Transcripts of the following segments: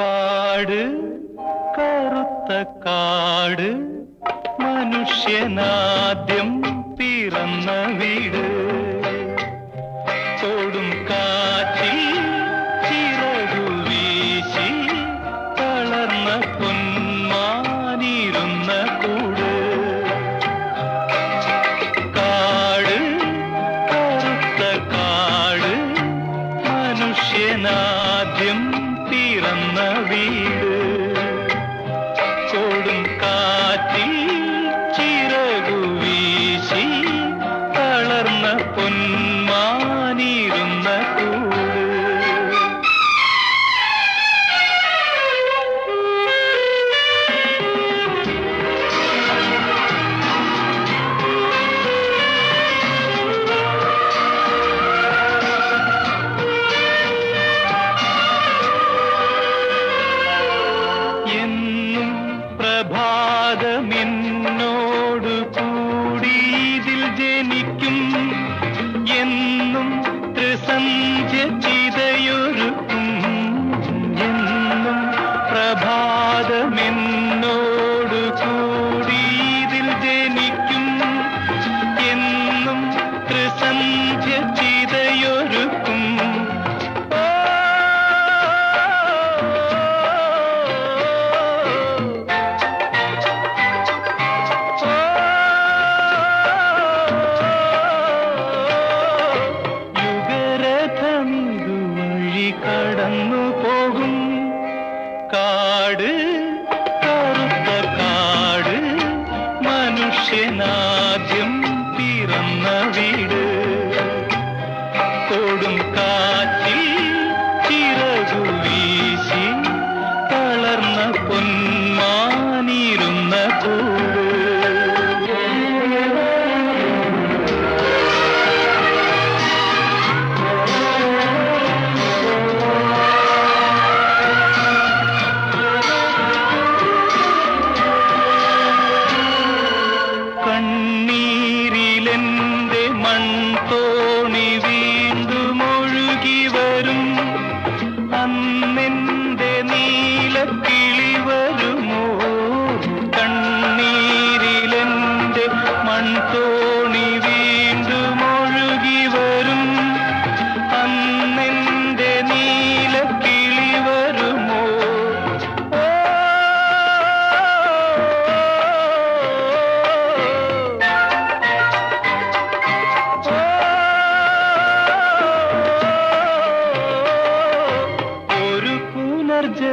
കാട് കറുത്ത കാട് മനുഷ്യനാദ്യം പിറന്ന വീട്. കൊടും കാറ്റിൽ ചിറകു വീശി തളർന്ന പൊന്മാനിരുന്ന കൂട്. കാട് കറുത്ത കാട് മനുഷ്യനാദ്യം പിറന്ന വീട്. ചോടും കാറ്റിൽ ചിറകു വീശി തളർന്ന പൊന്മാനിരുന്ന കൂട് പ്രഭാതമെന്നോടു കൂടി ഇതിൽ ജനിക്കും എന്നും ത്രിസന്ധ്യ ചിതയൊരുക്കും എന്നും പ്രഭാതമെന്നോടു കൂടി ഇതിൽ ജനിക്കും എന്നും ത്രിസന്ധ്യ കടന്നു പോകും. കാട് കറുത്ത കാട് മനുഷ്യനാദ്യം പിറന്ന വീട്. കൊടും കാറ്റിൽ ಎಂದೆ ಮಂತೋ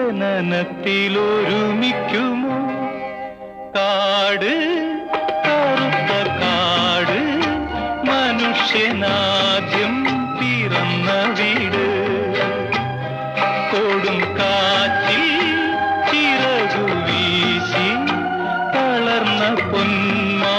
പുനർജനനത്തിലൊരുമിക്കുമോ കാട് കറുത്ത കാട് മനുഷ്യനാദ്യം പിറന്ന വീട്. കൊടും കാറ്റിൽ ചിറകു വീശി തളർന്ന പൊന്മാ